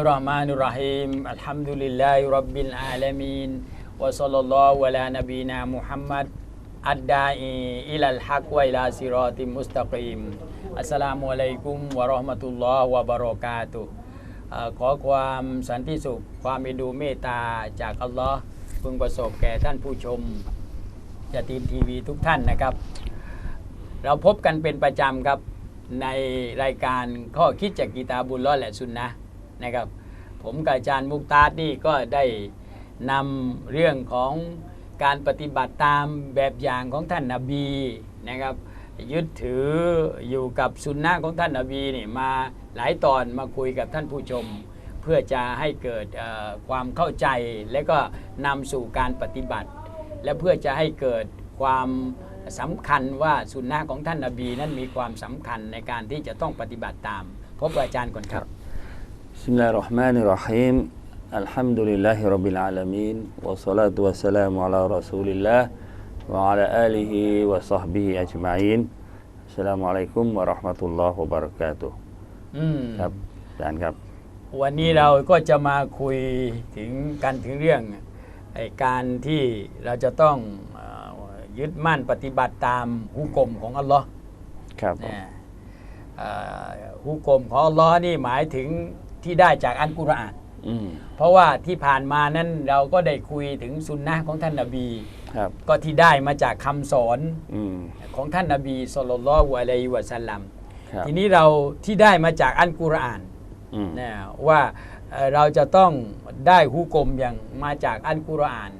بسم الله الرحمن الرحيم الحمد لله رب العالمين وصلى الله على نبينا محمد الداعي إلى الحق وإلى صراط مستقيم السلام عليكم ورحمة الله وبركاته เอ่อขอความสันติสุข ความเมตดูเมตตาจากอัลลอฮ์พึงประสบแก่ท่านผู้ชมยาตีนทีวีทุกท่านนะครับ เราพบกันเป็นประจำครับในรายการข้อคิดจากกีตาบุลลอฮ์และสุนนะห์นะครับ ผมกับอาจารย์มุกตาดนี่ก็ได้นำเรื่องของการปฏิบัติตามแบบอย่างของท่านนาบีนะครับ ยึดถืออยู่กับสุนนะของท่านนาบีนี่มาหลายตอนมาคุยกับท่านผู้ชม เพื่อจะให้เกิดความเข้าใจและก็นำสู่การปฏิบัติ และเพื่อจะให้เกิดความสำคัญว่าสุนนะของท่านนาบีนั้นมีความสำคัญในการที่จะต้องปฏิบัติตาม พบอาจารย์ก่อนครับ بسم الله الرحمن الرحيم الحمد لله رب العالمين والصلاة والسلام على رسول الله وعلى آله وصحبه أجمعين السلام عليكم ورحمة الله وبركاته อืม ครับอาจารย์ครับ วันนี้เราก็จะมาคุยถึงกันถึงเรื่องไอ้การที่เราจะต้องเอ่อยึดมั่นปฏิบัติตามฮุกกลมของอัลลอฮ์ ครับผม เนี่ยเอ่อฮุกกลมของอัลลอฮ์นี่หมายถึง ที่ได้จากอันกุรอานอืมเพราะว่าที่ผ่านมานั้นเราก็ได้คุยถึงสุนนะของท่านนาบีครับก็ที่ได้มาจากคำสอนอืมของท่านนาบีสุลต่านละฮ์อะลัยฮิวะสัลลัมครับทีนี้เราที่ได้มาจากอันกุรอานอืมนะว่าเอ่อเราจะต้องได้ฮุกกลมอย่างมาจากอันกุรอาน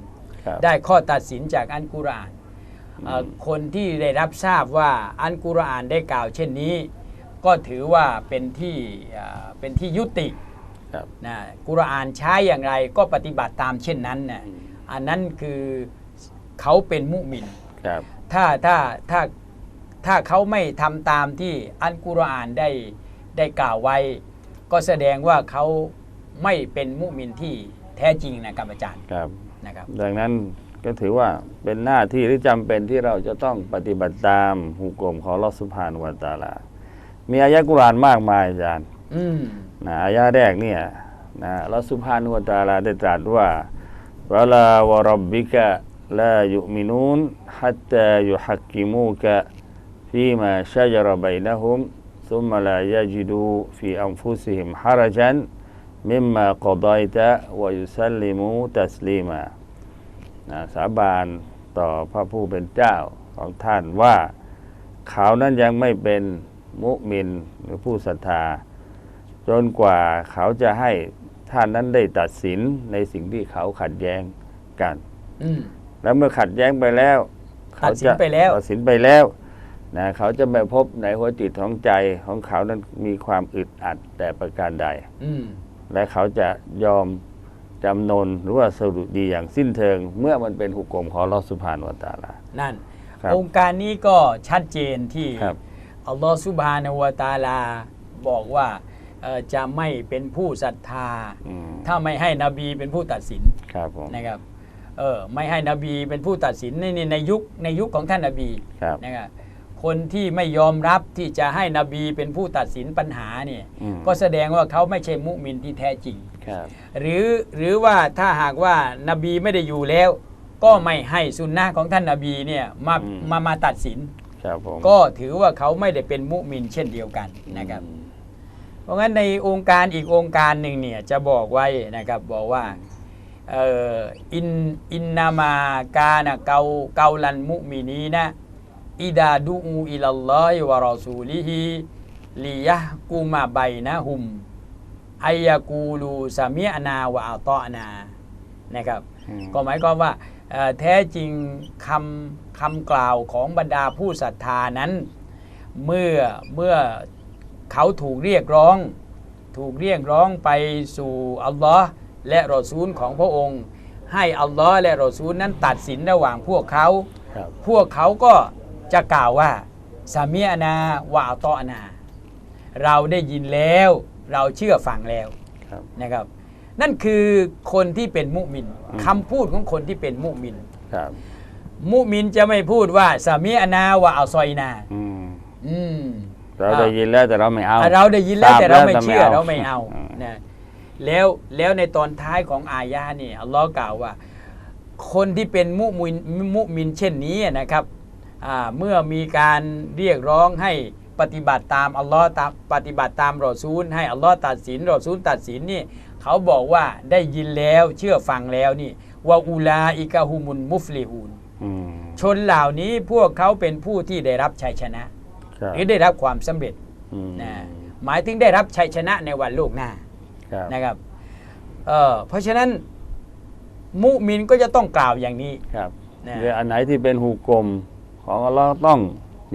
ครับได้ข้อตัดสินจากอันกุรอานเอ่อคนที่ได้รับทราบว่าอันกุรอานได้กล่าวเช่นนี้ ก็ถือว่าเป็นที่เอ่อเป็นที่ยุติครับนะกุรอานใช้อย่างไรก็ปฏิบัติตามเช่นนั้นนะอันนั้นคือเขาเป็นมุมินครับถ้าถ้าถ้าถ้าเขาไม่ทำตามที่อันกุรอานได้ได้กล่าวไว้ ก็แสดงว่าเขาไม่เป็นมุมินที่แท้จริงนะครับอาจารย์ครับนะครับ ดังนั้นก็ถือว่าเป็นหน้าที่ที่จำเป็นที่เราจะต้องปฏิบัติตามหุกกลมของลอสุภานวตาลา มีอายะกุรานมากมายอาจารย์นะอายะแรกเนี่ยนะเราสุภานุวตาลาได้ตรัสว่าวลาวรบิกะลายุมินูนฮัตตายุฮักกิมูกะฟีมาชจรบัยนะฮุมซุมมาลายจิดูฟีอัมฟุซิฮิมฮารจันมิมมากอดอยตะวายุสัลลิมูตัสลีมานะสาบานต่อพระผู้เป็นเจ้าของท่านว่า เขานั้นยังไม่เป็น มุมินหรือผู้ศรัทธา จนกว่าเขาจะให้ท่านนั้นได้ตัดสินในสิ่งที่เขาขัดแย้งกันอืมแล้วเมื่อขัดแย้งไปแล้วตัดสินไปแล้วตัดสินไปแล้วนะเขาจะไม่พบในหัวจิตของใจของเขานั้นมีความอึดอัดแต่ประการใดอืมและเขาจะยอมจำนนหรือว่าสรุปดีอย่างสิ้นเชิง เมื่อมันเป็นหุกกลมของอัลลอฮฺสุภานวตาลานั่นครับองค์การนี้ก็ชัดเจนที่ครับ อัลลอฮฺซุบฮานะฮูวะตะอาลาบอกว่าเอ่อจะไม่เป็นผู้ศรัทธาอืมถ้าไม่ให้นบีเป็นผู้ตัดสินครับผมนะครับเออไม่ให้นบีเป็นผู้ตัดสินในในในยุคในยุคของท่านนบีครับนะครับคนที่ไม่ยอมรับที่จะให้นบีเป็นผู้ตัดสินปัญหาเนี่ยอืมก็แสดงว่าเขาไม่ใช่มุมินที่แท้จริงครับหรือหรือว่าถ้าหากว่านบีไม่ได้อยู่แล้ว ก็ไม่ให้สุนนะของท่านนบีเนี่ยมามามาตัดสิน ครับผมก็ถือว่าเขาไม่ได้เป็นมุมินเช่นเดียวกันนะครับ เพราะงั้นในองค์การอีกองค์การหนึ่งเนี่ยจะบอกไว้นะครับบอกว่าเอ่ออินอินนามากานะเกาเกาลันมุมินีนะอิดาดูอูอิลัลลอฮิวะรอซูลิฮิลิยะห์กุมาไบนะฮุมอายะกูลูสามิอนาวะอัตอนานะครับอืมก็หมายความว่าเอ่อแท้จริงคำ คำกล่าวของบรรดาผู้ศรัทธานั้น เมื่อเมื่อเขาถูกเรียกร้อง ถูกเรียกร้องไปสู่อัลลอฮ์และรอซูลของพระองค์ ให้อัลลอฮ์และรอซูลนั้นตัดสินระหว่างพวกเขาครับพวกเขาก็จะกล่าวว่าสามียนาวะอัตอนา เราได้ยินแล้วเราเชื่อฟังแล้วครับนะครับ นั่นคือคนที่เป็นมุมินอืมคำพูดของคนที่เป็นมุมินครับ มุมินจะไม่พูดว่าสามียนาวะอัลซอยนา อืมอืม เราได้ยินแล้วแต่เราไม่เอา เราได้ยินแล้วแต่เราไม่เชื่อทบเราไม่เอาอืมนะแล้วแล้วในตอนท้ายของอายะห์นี่อัลลอฮ์กล่าวว่า คนที่เป็นมุมินมุมินเช่นนี้นะครับอ่าเมื่อมีการเรียกร้องให้ปฏิบัติตามอัลลอฮ์ตามปฏิบัติตามรอซูล ให้อัลลอฮ์ตัดสินรอซูลตัดสินนี่เขาบอกว่าได้ยินแล้วเชื่อฟังแล้วนี่ว่าอูลาอิกะฮุมุนมุฟลิฮูนอืม ชนเหล่านี้พวกเขาเป็นผู้ที่ได้รับชัยชนะครับหรือได้รับความสำเร็จอืมนะหมายถึงได้รับชัยชนะในวันโลกหน้าครับนะครับเอ่อเพราะฉะนั้นมุมินก็จะต้องกล่าวอย่างนี้ครับนะเรื่องอันไหนที่เป็นหูกลมของอัลลอฮ์ต้อง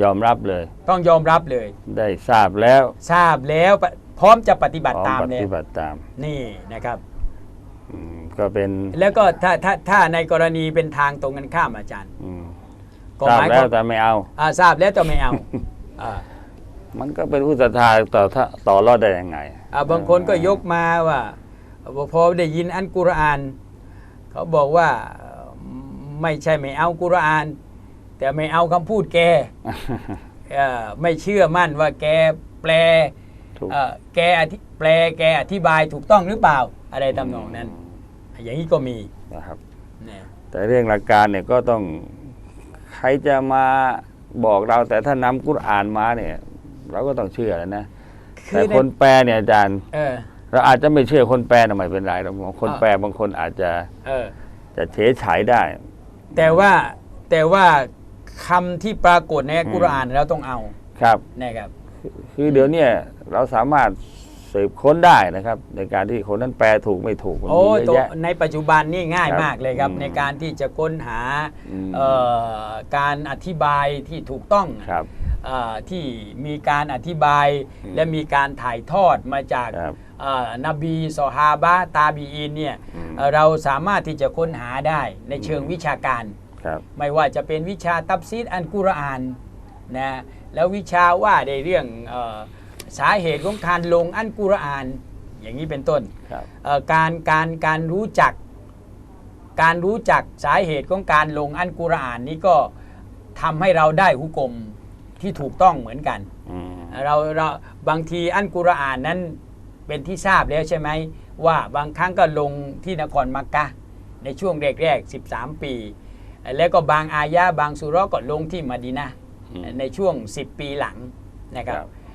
ยอมรับเลย ต้องยอมรับเลย ได้ทราบแล้ว ทราบแล้วปะพร้อมจะปฏิบัติพร้อมตามปแล้วฏิบัติตามนี่นะครับ อืมก็เป็นแล้วก็ถ้าถ้าถ้าในกรณีเป็นทางตรงกันข้ามอาจารย์ อืมก็ทราบหมายคแล้ววามแต่ไม่เอา อ่าทราบแล้วแต่ไม่เอาอ่ามันก็เป็นผู้ศรัทธาต่อถ้าต่อรอดได้ยังไงอ่าบางคนก็ยกมาว่าพอได้ยินอันกุรอาน เขาบอกว่าเอ่อไม่ใช่ไม่เอากุรอาน แต่ไม่เอาคำพูดแก เอ่อไม่เชื่อมั่นว่าแกแปลถูกเอ่อ แกอธิแปลแกอธิบายถูกต้องหรือเปล่าอะไรทำนองนั้น อย่างนี้ก็มีนะครับนะแต่เรื่องหลักการเนี่ยก็ต้องใครจะมาบอกเราแต่ถ้านำกุรอานมาเนี่ย เราก็ต้องเชื่อแล้วนะคืแต่อในคนแปลเนี่ยอาจารย์เออเราอาจจะไม่เชื่อคนแปลนะไม่เป็นไรเราคนอ่าแปลบางคนอาจจะเออจะเฉยฉายได้ แต่ว่าแต่ว่าคำที่ปรากฏในกุรอานเราต้องเอาครับนะครับ คือเดี๋ยวเนี้ เราสามารถสืบค้นได้นะครับ ในการที่คนนั้นแปลถูกไม่ถูกมันโอ้มีเยอะตัวแยะ ในปัจจุบันนี่ง่ายครับมากเลยครับ อืมในการที่จะค้นหาอืม เอ่อการอธิบายที่ถูกต้องครับ เอ่อที่มีการอธิบายอืมและมีการถ่ายทอดมาจากครับเอ่อนบีซอฮาบะตาบีอินเนี่ยอืม เอ่อเราสามารถที่จะค้นหาได้ในเชิงวิชาการ ครับ ไม่ว่าจะเป็นวิชาตับซีดอันกุรอานนะแล้ววิชาว่าในเรื่องเออ สาเหตุของการลงอันกุรอาน อย่างนี้เป็นต้นครับเอ่อการการการรู้จัก การรู้จักสาเหตุของการลงอันกุรอานนี้ก็ทำให้เราได้หุกกลมที่ถูกต้องเหมือนกันอืมเราเราบางทีอันกุรอานนั้นเป็นที่ทราบแล้วใช่ไหมว่าบางครั้งก็ลงที่นครมักกะห์ในช่วงแรกๆ13 ปี แล้วก็บางอายะห์บางสุเราะห์ก็ลงที่มะดีนะห์อืมในช่วง 10 ปีหลังนะครับครับเอ่อ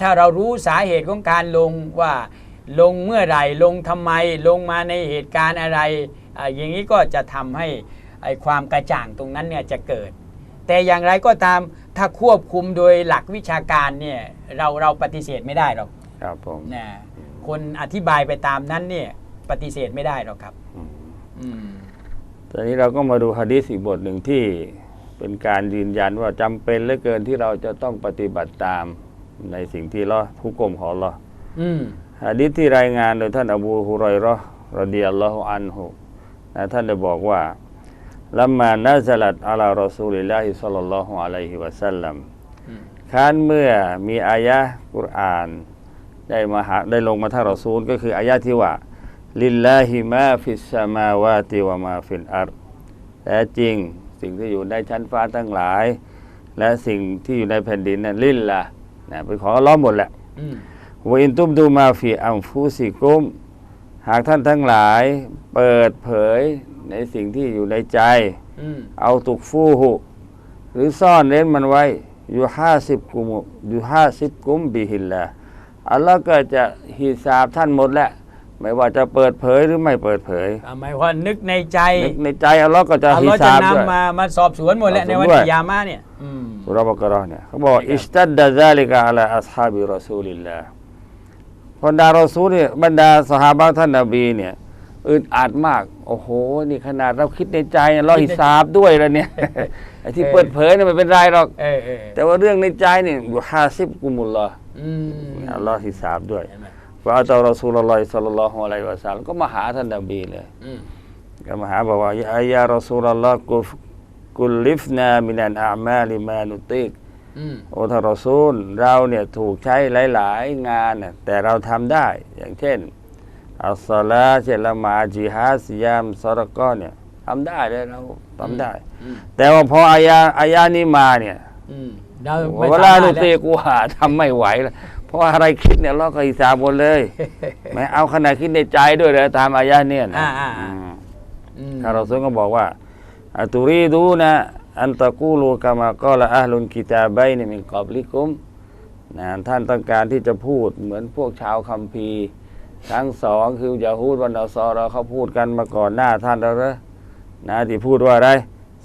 ถ้าเรารู้สาเหตุของการลงว่าลงเมื่อไหร่ลงทำไมลงมาในเหตุการณ์อะไรเอ่ออย่างนี้ก็จะทำให้ไอ้ความกระจ่างตรงนั้นเนี่ยจะเกิด แต่อย่างไรก็ตามถ้าควบคุมโดยหลักวิชาการเนี่ยเราเราปฏิเสธไม่ได้หรอกครับผมนะคนอธิบายไปตามนั้นเนี่ยปฏิเสธไม่ได้หรอกครับอืมอืมตอนนี้เราก็มาดูฮะดีษอีกบทหนึ่งที่เป็นการยืนยันว่าจำเป็นเหลือเกินที่เราจะต้องปฏิบัติตาม ในสิ่งที่เราทุกกลมของเราอืมฮะดีษที่รายงานโดยท่านอบูฮุไรเราะห์รดิยัลลอฮุอันฮุนะท่านได้บอกว่าลัมมานาซาลัตอะลารอซูลิลลาฮิศ็อลลัลลอฮุอะลัยฮิวะซัลลัมอืมครั้นเมื่อมีอายะห์กุรอาน ได้มาหาได้ลงมาท่านรอซูล ก็คืออายะห์ที่ว่า ลิลลาฮิมาฟิสสมาวาติวะมาฟิลอาร์แต่จริงสิ่งที่อยู่ในชั้นฟ้าทั้งหลาย และสิ่งที่อยู่ในแผ่นดินนั้นลิลละ นะเป็นของอัลเลอฮ์หมดแหละอืมวะอินตุบดูมาฟีอัมฟูซิกุม หากท่านทั้งหลายเปิดเผยในสิ่งที่อยู่ในใจอืมเอาตุกฟูหุ หรือซ่อนเร้นมันไว้ อยู่ห้าสิบกุมอยู่ห้าสิบกุมบิฮิลละอัลลอฮ์ก็จะฮิซาบท่านหมดแหละ ไม่ว่าจะเปิดเผยหรือไม่เปิดเผยอ่าหมายว่านึกในใจนึกในใจอัลลอฮ์ก็จะอัลฮิลอฮ์จะซาบด้วยนำมามาสอบสวนหมดแหละสอบสวนในวันด้วยกิยามะห์เนี่ยอืมสุรบกรอเนี่ยเขาบอกใช่ครับอิสตัดดะซาลิกะอัลาอัศฮาบิรอซูลิลลาห์บรรดารอซูลเนี่ยบรรดาสหายท่านนบีเนี่ยอึดอัดมาก โอ้โห นี่ขนาดเราคิดในใจอัลลอฮ์ฮิซาบด้วยแล้วเนี่ยไอ้ที่เปิดเผยเนี่ยไม่เป็นไรหรอกเออเออแต่ว่าเรื่องในใจเนี่ยอยู่ห้าสิบกุมุลลอฮ์อืมอัลลอฮ์ฮิซาบด้วย เห็นไหมว่าอัลลอฮ์รอซูลลอฮ์สัลลัลลอฮุอะลัยฮิวะซัลลัมก็มาหาท่านนบีเลยอืมก็มาหาบอกว่าอายารอซูลลอฮ์กุฟกุลลิฟนามินันอามาลิมานุติกอืมโอทารอซูล เราเนี่ยถูกใช้หลาย ๆ งานน่ะแต่เราทำได้อย่างเช่น อัลสลาเช่นละหมาดจิฮาดซิยามซอรกอเนี่ยทำได้เลยเราทำได้อืมแต่ว่าพออายาอายานี้มาเนี่ยอืมเราไม่เวสาลามารนุถตีแล้วกูหาทำไม่ไหวแล้วพ ราะว่าอะไรคิดเนี่ยเราก็อิสาบหมดเลยไม่เอาขนาดคิดในใจด้วยเลยตามอายะเนี่ยนะอ่าอ่าอืมอืมท่านเราซึ่งก็บอกว่าอัตุรีดูนะอันตะกูลูกามากอละอัลลุนกิตาบัยนี่มินกอบลิกุมนะท่านต้องการที่จะพูดเหมือนพวกชาวคัมภีร์ ทั้งสองคือยาฮูดวันดาซอเราเขาพูดกันมาก่อนหน้าท่านแล้วเหรอนะที่พูดว่าอะไร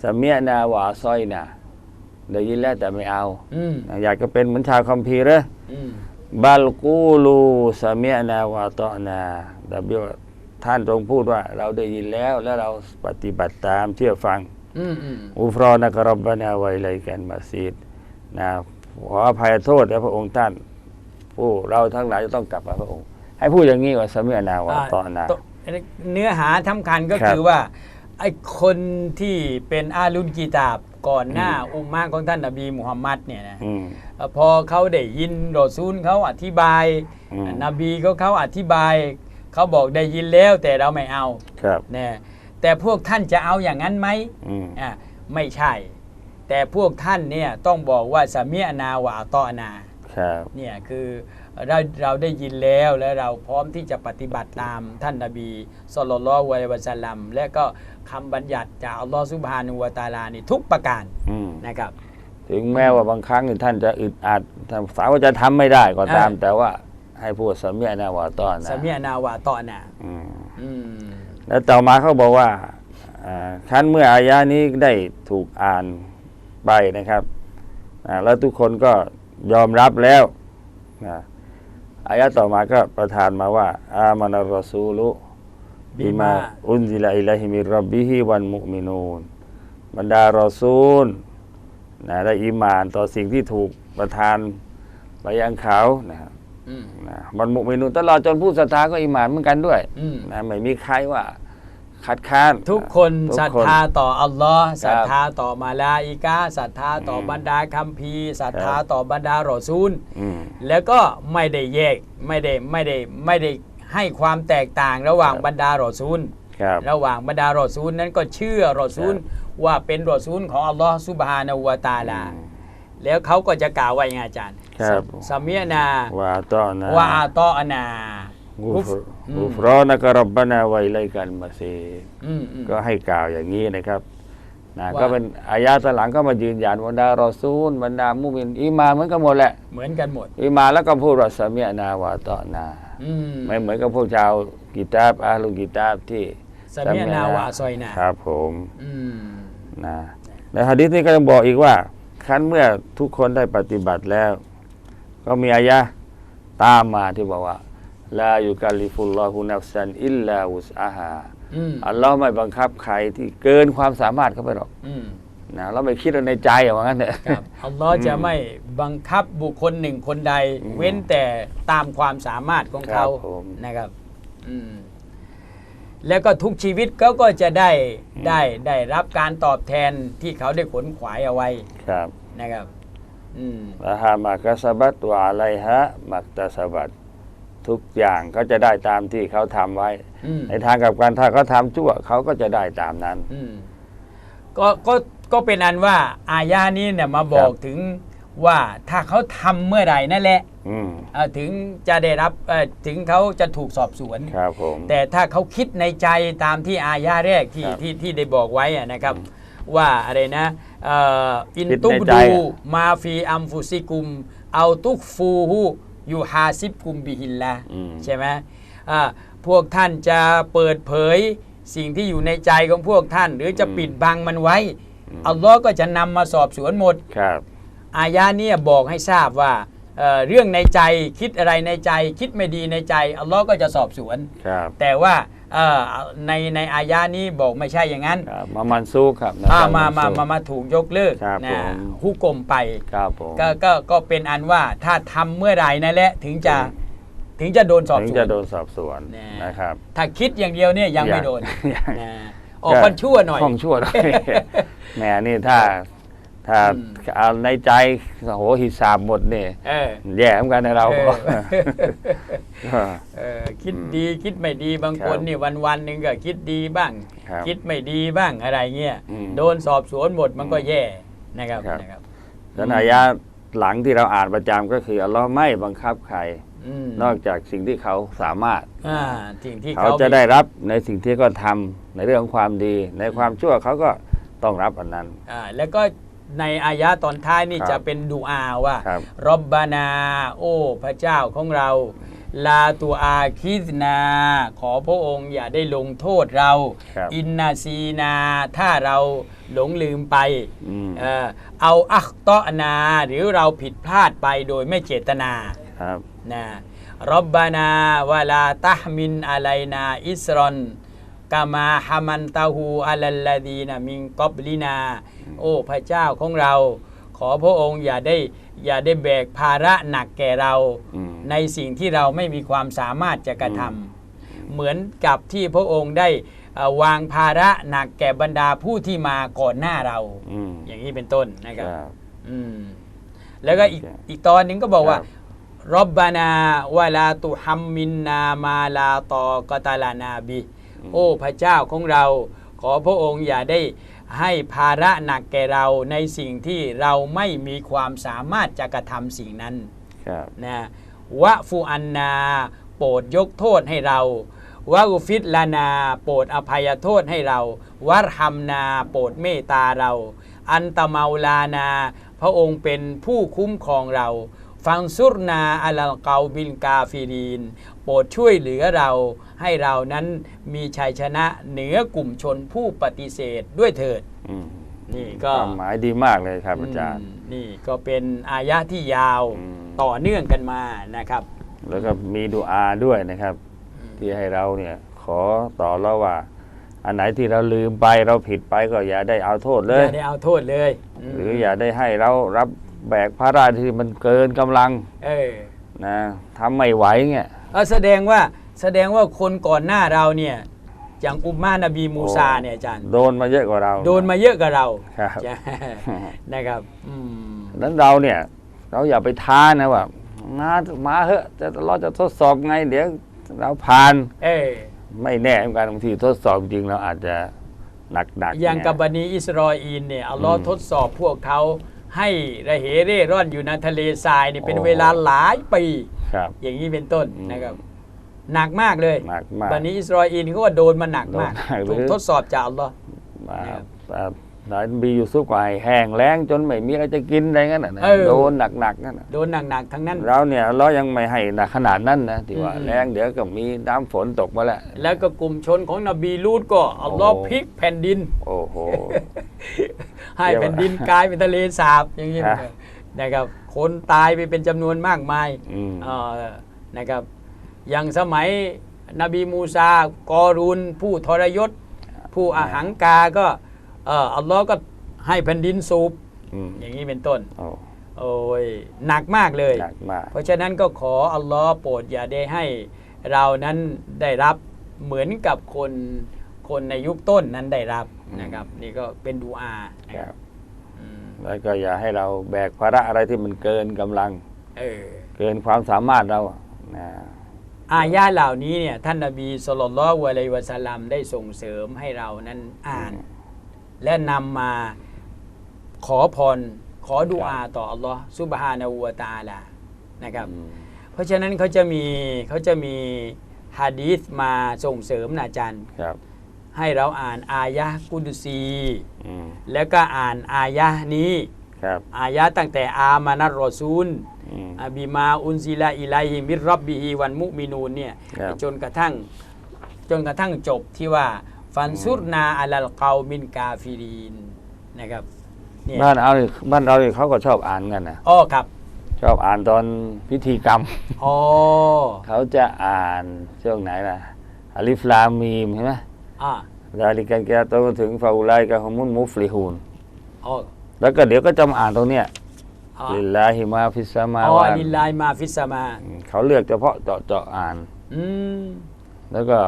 สเมียนาวาซอยนะได้ยินแล้วแต่ไม่เอาอืมนะอยากจะเป็นเหมือนชาวคัมภีร์เหรออืม บัลกูลูสเมียนาวาตอนาแต่เบี้ยวท่านทรงพูดว่า เราได้ยินแล้วและเราปฏิบัติตามเชื่อฟังอืมอืมอุฟรอนักรบบานาไวไลกันมาซีดนะขออภัยโทษแด่พระองค์ท่าน ผู้เราทั้งหลายจะต้องกลับมาพระองค์ ให้พูดอย่างนี้ว่าสเมียนาวาตอนาตเนื้อหาสำคัญก็ครับคือว่าไอ้คนที่เป็นอาลุนกีตาบ ก่อนหน้าอุมมะของท่านนบีมุฮัมมัดเนี่ยนะอืมเอ่อพอเขาได้ยินรอซูลเขาอธิบายอืมนบีเขาเขาอธิบาย เขาบอกได้ยินแล้วแต่เราไม่เอาครับเนี่ยแต่พวกท่านจะเอาอย่างนั้นไหมอืมอะไม่ใช่ แต่พวกท่านเนี่ยต้องบอกว่าสามีอนาวะตอนาครับเนี่ยคือเราเราได้ยินแล้วและเราพร้อมที่จะปฏิบัติตามท่านนบีสุลต่านละฮ์วะลัยฮิวะสัลลัมและก็ คำบัญญัติจากอัลลอฮฺซุบฮานุวะตะอาลานี่ทุกประการอืม นะครับ ถึงแม้ว่าบางครั้งนี่ท่านจะอึดอัดท่านสาวว่าจะทำไม่ได้ก็ตามเออแต่ว่าให้พูดสเมียนาวาตอนาสามีอนาวะตอนาอืมอืมแล้วต่อมาเขาบอกว่าอ่าครั้นเมื่ออายะนี้ได้ถูกอ่านไปนะครับอ่าแล้วทุกคนก็ยอมรับแล้วนะอายะต่อมาก็ประทานมาว่า อามานัรรอซูลุ บิมาอุนซิลาอิลัยฮิมิรรับบิฮิวันมุมินูนบรรดารอซูลนะได้อีหมานต่อสิ่งที่ถูกประทานไปยังเขานะครับอืมนะวันมุมินูนตลอดจนผู้ศรัทธาก็อีหมานเหมือนกันด้วยอืมนะไม่มีใครว่าคัดค้านทุกคนทุกศรัทคนธาต่ออัลลอฮ์ครับศรัทธาต่อมาลาอิกาศรัทธาต่ออมบรรดาคัมภีร์ศรัทธาครับต่อบรรดารอซูลอืมแล้วก็ไม่ได้แยกไม่ได้ไม่ได้ไม่ได้ ให้ความแตกต่างระหว่างครับบรรดารอซูลครับระหว่างบรรดารอซูลนั้นก็เชื่อรอซูลครับว่าเป็นรอซูลของอัลลอฮ์ซุบฮานะฮูวะตะอาลาอืมแล้วเขาก็จะกล่าวว่ายังไงอาจารย์ครับสามียนาว่าต่อนะวะอาตอนากุฟอืมกุฟรอนะกรับบานาไวไลกันมาซีอืมอืมก็ให้กล่าวอย่างนี้นะครับนะว่าก็เป็นอายาตหลังก็มายืนยันบรรดารอซูลบรรดามุมินอีมานเหมือนกันหมดแหละเหมือนกันหมดอีมานแล้วก็พูดว่าสามียนาวาต่อนา อืมไม่เหมือนกับพวกชาวกิตาบอาลุกิตาบที่สามียนาวะซอยนาครับผมอืมนะในฮะดิษนี้ก็ยังบอกอีกว่าครั้นเมื่อทุกคนได้ปฏิบัติแล้ว ก็มีอายะห์ตามมาที่บอกว่าลายุกัลลิฟุลลอฮุนัฟซันอิลลาอุสอาฮาอืมอัลลอฮ์ไม่บังคับใครที่เกินความสามารถเข้าไปหรอก อืม นะเราไม่คิดเอาในใจอย่างนั้นเถอะ ครับอัลลอฮ์จะไม่บังคับบุคคลหนึ่งคนใด อืมเว้นแต่ตามความสามารถของเขาครับผมนะครับอืมแล้วก็ทุกชีวิตเขาก็จะได้ได้ได้รับการตอบแทนที่เขาได้ขนขวายเอาไว้ครับนะครับ อืม ละฮามากะสบัตวะอะไลฮะมักตะสบัตทุกอย่างเขาจะได้ตามที่เขาทำไว้ อืมในทางกลับการถ้าเขาทำชั่วเขาก็จะได้ตามนั้น อืมก็ก็ ก็เป็นอันว่าอายานี้เนี่ยมาบอกถึงว่าถ้าเขาทำเมื่อไหร่นั่นแหละอืมเอ่อถึงจะได้รับเอ่อถึงเขาจะถูกสอบสวน ครับผม แต่ถ้าเขาคิดในใจตามที่อายาแรกที่ครับที่ที่ได้บอกไว้อะนะครับ ว่าอะไรนะเอ่ออินคิดในตุบใจดูอะ มาฟีอัมฟุซิกุม เอาตุกฟูฮูยูฮาซิบกุมบิฮิลละอืม ใช่ไหมอ่าพวกท่านจะเปิดเผยสิ่งที่อยู่ในใจของพวกท่าน หรือจะอืม ปิดบังมันไว้ อืมอัลลอฮ์ก็จะนำมาสอบสวนหมดครับอายาเนี่ยบอกให้ทราบว่าเอ่อเรื่องในใจคิดอะไรในใจ คิดไม่ดีในใจอัลลอฮ์ก็จะสอบสวน ครับ แต่ว่าเอ่อในในอายานี้บอกไม่ใช่อย่างนั้นครับมามันซูกครับอ่านะครับมามาซูกมามาถูกยกเลิกครับนะผมฮุกกลมไป ครับผม ก็ก็ก็เป็นอันว่าถ้าทำเมื่อไหร่นั่นแหละถึงจะถึงจะโดนสอบถึงสวจะน โดนสอบสวนแน่นะครับ ถ้าคิดอย่างเดียวเนี่ยยังไม่โดนยัง นะ ออกคนชั่วหน่อยห้องชั่วหน่อยแหมนี่ถ้าถ้าอืมเอาในใจโอ้โหหิสาบหมดนี่เออแย่เหมือนกันนะเราเอก็อเออคิดดีคิดไม่ดีบางครับคนนี่วันวันๆหนึ่งก็คิดดีบ้างครับคิดไม่ดีบ้างอะไรเงี้ยอืมโดนสอบสวนหมดมันก็แย่นะครับครับนะครับแล้วอายะหลังที่เราอ่านประจำก็คืออัลลอฮ์ไม่บังคับใครอืม นอกจากสิ่งที่เขาสามารถอ่าสิ่งที่เขาเขาจะได้รับในสิ่งที่ก็ทำในเรื่องของความดี ในความชั่วเขาก็ต้องรับอันนั้นอ่าแล้วก็ในอายะตอนท้ายนี่ครับจะเป็นดูอาว่าครับรบบานา โอ้ พระเจ้าของเรา ลาตูอาคิสนา ขอพระองค์อย่าได้ลงโทษเราครับอินนาซีนา ถ้าเราหลงลืมไปอืมเอ่อเอาอัคตอนา หรือเราผิดพลาดไปโดยไม่เจตนาครับ นะรบบานาวะลาตะฮมินอะไลนาอิสรอนกามาฮามันตาหูอัลลดีนามิงกอบลินา โอ้พระเจ้าของเรา ขอพระองค์อย่าได้อย่าได้แบกภาระหนักแก่เราอืมในสิ่งที่เราไม่มีความสามารถจะกระทำเหมือนกับที่พระองค์ได้เอ่อวางภาระหนักแก่บรรดาผู้ที่มาก่อนหน้าเราอืมอย่างนี้เป็นต้นนะครับครับอืมแล้วก็อีกโอเคอีกตอนหนึ่งก็บอกว่าค รับรบบานาวะลาตุฮัมมินนามาลาตอกตาลานาบิโอ้พระเจ้าของเรา ขอพระองค์อย่าได้ให้ภาระหนักแก่เราในสิ่งที่เราไม่มีความสามารถจะกระทำสิ่งนั้นครับนะวะฟูอันนาโปรดยกโทษให้เราวะอุฟิตลานาโปรดอภัยโทษให้เราวัรฮัมนาโปรดเมตตาเรา อันตะเมาลานา พระองค์เป็นผู้คุ้มครองเรา ฟังซุรนาอัลเกาบินกาฟิรีน โปรดช่วยเหลือเราให้เรานั้นมีชัยชนะเหนือกลุ่มชนผู้ปฏิเสธด้วยเถิด อืมนี่ก็ ความหมายดีมากเลยครับอาจารย์ อืมนี่ก็เป็นอายะที่ยาวอืม ต่อเนื่องกันมานะครับ แล้วก็มีดูอาด้วยนะครับ ที่ให้เราเนี่ย ขอต่อแล้วว่า อันไหนที่เราลืมไปเราผิดไปก็อย่าได้เอาโทษเลอย ย่าได้เอาโทษเลยมหรืออย่าได้ให้เรารับ แบกภาระที่มันเกินกำลังเออนะทำไม่ไหวเงี้ยเอาแสดงว่าแสดงว่าคนก่อนหน้าเราเนี่ยอย่างอุมมานบีมูซาเนี่ยอาจารย์ โดนมาเยอะกว่าเรา โดนมาเยอะกับเราครับใช่นะครับอืมนั้นเราเนี่ย เราอย่าไปท้านะว่ามามาเหอะจะเราจะทดสอบไง เดี๋ยวเราผ่าน เออไม่แน่เหมือนกันบางทีทดสอบจริงเราอาจจะหนักหนักอย่างเนี่กับบันีอิสราเอลเนี่ยอัลลอฮ์อืมทดสอบพวกเขา ให้ระเหเร่ร่อนอยู่ในทะเลทรายเนี่ยเป็นโอ้เวลาหลายปี ครับ อย่างนี้เป็นต้นอืมนะครับ หนักมากเลยหนักมากบันิอิสราเอลเขาก็โดนมาหนักมากโดนหนักถูกเลยทดสอบจากอัลลอฮ์ มาครับอ่าหลายบียูซุปก็ให้แห้งแล้งจนไม่มีอะไรจะกินอะไรงั้นน่ะนะเออ โดนหนักหนักๆนั่นน่ะโดนหนักๆทั้งนั้น เราเนี่ยเรายังไม่ให้หนักขนาดนั้นนะที่ว่าอืม แรงเดี๋ยวก็มีน้ำฝนตกมาแล้ว แล้วก็กลุ่มชนของนบีลูดก็อัลลอฮ์โอ้ พลิกแผ่นดิน โอ้โห ให้เรียกว่าแผ่นดินกลายเป็นทะเลสาบอย่างนี้ฮะ นะครับคนตายไปเป็นจำนวนมากมายอืม เอ่อนะครับอย่างสมัยนบีมูซากอรุนผู้ทรยศ ผู้อาหังกาก็เอ่ออัลลอฮ์ก็ให้แผ่นดินสูบอืมอย่างนี้เป็นต้นโอ้โอ้ยหนักมากเลยหนักมากเพราะฉะนั้นก็ขออัลลอฮ์โปรดอย่าได้ให้เรานั้นได้รับเหมือนกับคนคนในยุคต้นนั้นได้รับนะครับ นี่ก็เป็นดูอานะคครัรับบอืมแล้วก็อย่าให้เราแบกภาระอะไรที่มันเกินกำลังเออเกินความสามารถเราอะนะอายาเหล่านี้เนี่ยท่านนบีสุลต่านละฮ์อะลัยฮิวะสัลลัมได้ส่งเสริมให้เรานั้นอ่าน และนำมาขอพรขอดุอาต่ออัลลอฮ์ซุบฮานาอูวะตะอาลานะครับอืมเพราะฉะนั้นเขาจะมีเขาจะมีฮะดีษมาส่งเสริมนะอาจารย์ครับ ให้เราอ่านอายะห์กุดซีอืมแล้วก็อ่านอายะห์นี้ครับอายะห์ตั้งแต่อามานัรรอซูลอืมอาบิมาอุนซิลาอิไลฮิมิรรับบิฮิวันมุมินูนเนี่ยครับจนกระทั่งจนกระทั่งจบที่ว่า ฟันซุรนาอัลลเกามินกาฟิรีนนะครับเนี่ยบ้านเรานี่บ้านเรานี่เขาก็ชอบอ่านกันนะอ้อครับชอบอ่านตอนพิธีกรรมอ๋อเขาจะอ่านช่วงไหนล่ะอาลิฟลามีมใช่ไหมอ่าดาลิกันแกโตถึงฟาอุไลกะฮุมุนมุฟลิฮูนอ๋อแล้วก็เดี๋ยวก็จะมาอ่านตรงเนี้ยอ๋อลิลลาฮิมาฟิสสมาอ๋อวาตลิลลายมาฟิสสมาอืมเขาเลือกเฉพาะเจาะเจาะอ่าน อืมแล้วก็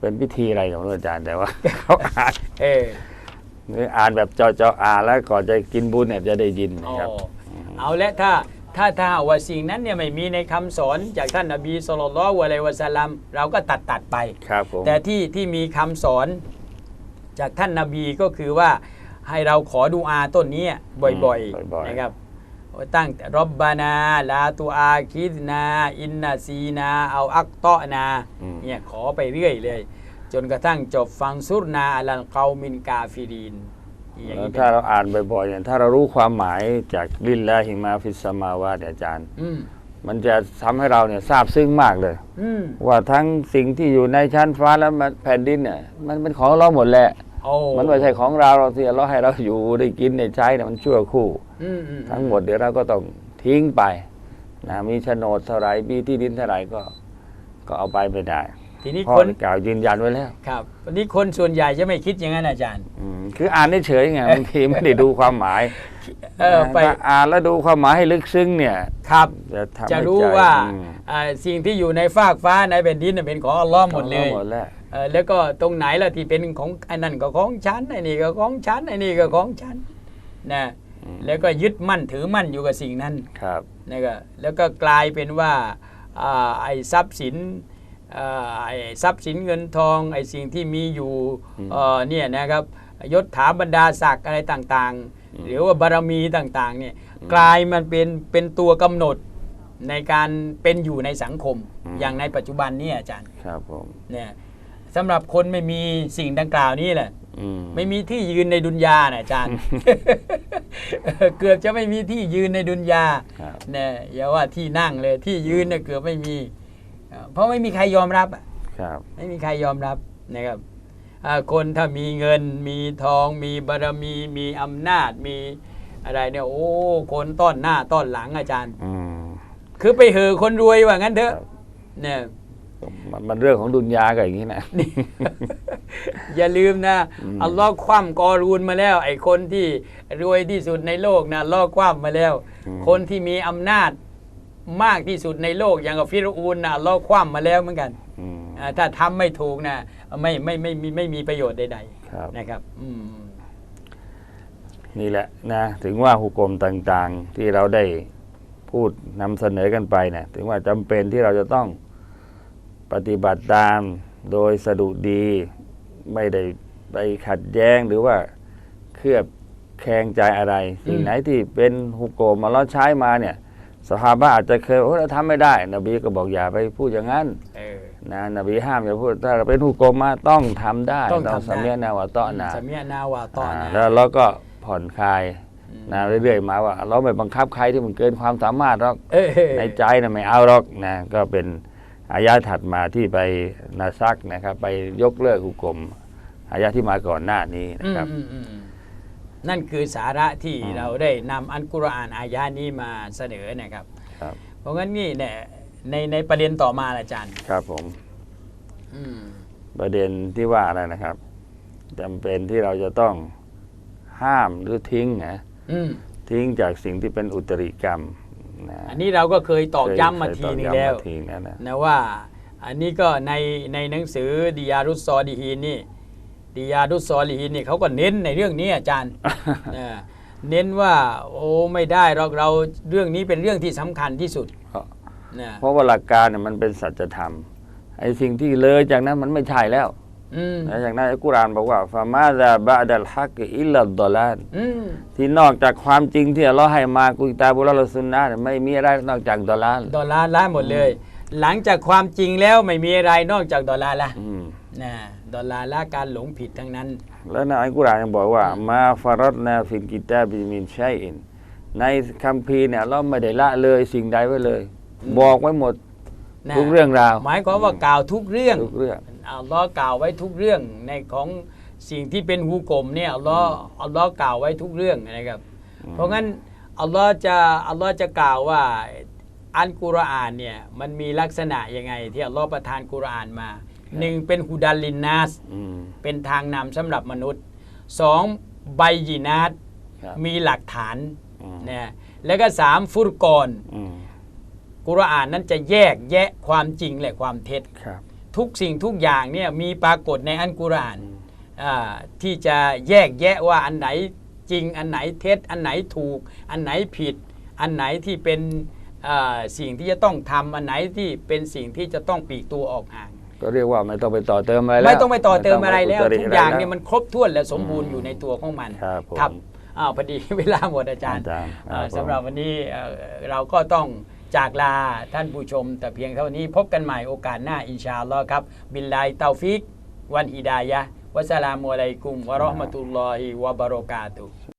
เป็นพิธีอะไรของอาจารย์แต่ว่าเขาอ่านเออหรืออ่านแบบเจาะเจาะอ่านแล้วก่อนจะกินบุญเนี่ยจะได้ยินอ๋อนะครับ เอาและถ้าถ้าถ้าว่าสิ่งนั้นเนี่ยไม่มีในคำสอนจากท่านนบีสุลต่านละฮ์อะลัยฮิวะสัลลัมเราก็ตัดตัดไปครับผมแต่ที่ที่มีคำสอนจากท่านนาบีก็คือว่าให้เราขอดูอาต้นนี้บ่อยอืมบ่อยๆๆนะครับ ตั้งแต่รบบานา ลาตูอาคิดนา อินนาซีนา เอาอักเตาะนาอืมเนี่ยขอไปเรื่อยเลย จนกระทั่งจบฟังซุรนาอัลันเกามินกาฟิรีนอย่างแล้วนี้ถ้าเราอ่านบ่อยๆเนี่ยถ้าเรารู้ความหมายจากลิลลาฮิมาฟิสสมาวาตอาจารย์อืมมันจะทำให้เราเนี่ยทราบซึ้งมากเลยอืมว่าทั้งสิ่งที่อยู่ในชั้นฟ้าและแผ่นดินเนี่ยมันเป็นของเราหมดแหละโอ้มันไม่ใช่ของเราเราที่เราให้เราอยู่ได้กินได้ใช้เนี่ยมันชั่วครู่อืมอืม ทั้งหมดเดี๋ยวเราก็ต้องทิ้งไปนะมีโฉนดเท่าไหร่มีที่ดินเท่าไหร่ก็ก็เอาไปไม่ได้ทีนี้พ่อคนกล่าวยืนยันไว้แล้วครับวันนี้คนส่วนใหญ่จะไม่คิดอย่างนั้นอาจารย์อืมคืออ่านเฉยๆไงบางทีไม่ได้ดูความหมายเออไปถ้าอ่านแล้วดูความหมายให้ลึกซึ้งเนี่ยครับจะทำจะให้รู้ใจว่าอืมอ่าสิ่งที่อยู่ในฟากฟ้าในแผ่นดินน่ะเป็นของอัลลอฮ์หมดเลยหมดแล้วเออแล้วก็ตรงไหนล่ะที่เป็นของไอ้นั่นก็ของฉันไอ้นี่ก็ของฉันไอ้นี่ก็ของฉันนะ แล้วก็ยึดมั่นถือมั่นอยู่กับสิ่งนั้นครับนะก็แล้วก็กลายเป็นว่าอ่าไอ้ทรัพย์สินอ่าไอ้ทรัพย์สินเงินทองไอ้สิ่งที่มีอยู่เอ่อเนี่ยนะครับยศถาบรรดาศักดิ์อะไรต่างๆ หรือว่าบารมีต่างๆเนี่ยกลายมันเป็นเป็นตัวกำหนดในการเป็นอยู่ในสังคมอย่างในปัจจุบันเนี่ยอาจารย์ครับผมเนี่ยสำหรับคนไม่มีสิ่งดังกล่าวนี้แหละอืมไม่มีที่ยืนในดุนยานะอาจารย์ เกือบจะไม่มีที่ยืนในดุนยาครับเนี่ยอย่าว่าที่นั่งเลยที่ยืนเนี่ยเกือบไม่มีเอ่อเพราะไม่มีใครยอมรับอะครับไม่มีใครยอมรับนะครับอ่าคนถ้ามีเงินมีทอง มีบารมีมีอำนาจมีอะไรเนี่ยโอ้คนต้อนหน้าต้อนหลังอาจารย์อืมคือไปเหอะคนรวยว่างั้นเถอะครับเนี่ย มันมันเรื่องของดุนยาก็อย่างนี้นะ อย่าลืมนะอัลลอฮ์คว่ำกอรูนมาแล้ว ไอ้คนที่รวยที่สุดในโลกนะอัลลอฮ์คว่ำมาแล้วอืมคนที่มีอำนาจมากที่สุดในโลกอย่างกับฟิรอูนนะอัลลอฮ์คว่ำมาแล้วเหมือนกันอืมอ่าถ้าทำไม่ถูกนะไม่ไม่ไม่ไม่ไม่มีประโยชน์ใดครับๆนะครับอืมนี่แหละนะถึงว่าหุกกลมต่างๆที่เราได้พูดนำเสนอกันไปเนี่ยถึงว่าจำเป็นที่เราจะต้อง ปฏิบัติตามโดยสะดุดี ไม่ได้ไปขัดแย้งหรือว่าเคลือบแคลงใจอะไร สิ่งไหนที่เป็นหุกโกมมาเราใช้มาเนี่ยสหาบะอาจจะเคยโอ้เราทำไม่ได้ นบีก็บอกอย่าไปพูดอย่างนั้นเออนะนบีห้ามอย่าพูดถ้าเราเป็นหุกโกมมาต้องทำได้ต้องทำได้สำเนียนาวะตอนะสมียนาวาตอนอ่านะแล้วเราก็ผ่อนคลายนะเรื่อยๆมาว่า เราไม่บังคับใครที่มันเกินความสามารถหรอกเออในใจนะไม่เอาหรอกนะก็เป็น อายะถัดมาที่ไปนาซักนะครับ ไปยกเลิกหุกกลมอายะที่มาก่อนหน้านี้นะอืมครับอืมอืมอืมนั่นคือสาระที่อืมเราได้นำอันกุรอานอายานี้มาเสนอนะครับครับ เพราะงั้นนี่เนี่ยในในประเด็นต่อมาล่ะอาจารย์ ครับผมอืมประเด็นที่ว่าอะไรนะครับจำเป็นที่เราจะต้องห้ามหรือทิ้งนะอืมทิ้งจากสิ่งที่เป็นอุตริกรรม นะอันนี้เราก็เคยตอกย้ำมาเคยทีตอกนึงย้ำแล้วมาทีแล้วนะนะว่าอันนี้ก็ในในหนังสือดิยารุสซอดีฮีนนี่ดิยารุสซอดีฮีนนี่เขาก็เน้นในเรื่องนี้อาจารย์เออเน้นว่าโอ้ไม่ได้เราเราเรื่องนี้เป็นเรื่องที่สำคัญที่สุดเพราะนะเพราะว่าหลักการเนี่ยมันเป็นสัจธรรมไอ้สิ่งที่เลยจากนั้นมันไม่ใช่แล้วอืม นะจากนั้นอัลกุรอานบอกว่าฟามาซาบะดัลฮักอิลลัดดอลานอืมที่นอกจากความจริงที่อัลลอฮ์ให้มากุยตาบุลลสุนนะห์เนี่ยไม่มีอะไรนอกจากดอลลาร์ดอลลาร์ละหมดเลย หลังจากความจริงแล้วไม่มีอะไรนอกจากดอลลาร์ละอืมนะดอลลาร์ละการหลงผิดทั้งนั้น แล้วในอัลกุรอานยังบอกว่า มาฟารดนาฟิลกิตาบิมินชัยอินในคัมภีร์เนี่ยเราไม่ได้ละเลยสิ่งใดไว้เลย บอกไว้หมดนะทุกเรื่องราว หมายความว่ากล่าวทุกเรื่องทุกเรื่อง อัลลอฮ์กล่าวไว้ทุกเรื่องในของสิ่งที่เป็นฮูกลมเนี่ยอัลลอฮ์อัลลอฮ์กล่าวไว้ทุกเรื่องนะครับ เพราะงั้นอัลลอฮ์จะอัลลอฮ์จะกล่าวว่าอันกุรอานเนี่ยมันมีลักษณะยังไง ที่อัลลอฮ์ประทานกุรอานมาหนึ่งเป็นฮุดัลลินนัสอืมเป็นทางนำสำหรับมนุษย์สองใบยีนัดครับมีหลักฐานอืมนะแล้วก็สามฟุรกอนอืมกุรอานนั้นจะแยกแยะความจริงและความเท็จครับ ทุกสิ่งทุกอย่างเนี่ยมีปรากฏในอันกุรอานอ่าที่จะแยกแยะว่าอันไหนจริงอันไหนเท็จอันไหนถูก อันไหนผิด อันไหนที่เป็นอ่าสิ่งที่จะต้องทำอันไหนที่เป็นสิ่งที่จะต้องปลีกตัวออกห่างก็เรียกว่าไม่ต้องไปต่อเติมอะไรแล้วไม่ต้องไปต่อเติมอะไรแล้วม่ต้งปทุกอย่างะไรเนี่ยมันครบถ้วนและสมบูรณ์อยู่ในตัวของมันครับผมครับอ้าวพอดีเวลาหมดอาจารย์อาจารย์อ่าครับผมสำหรับวันนี้เอ่อเราก็ต้อง จากลาท่านผู้ชม แต่เพียงเท่านี้พบกันใหม่โอกาสหน้าอินชาอัลลอฮ์ครับ บิลลาฮิเตาฟิก วันฮิดายะวัสสลามุอะลัยกุมวะเราะห์มะตุลลอฮิวะบะเราะกาตุ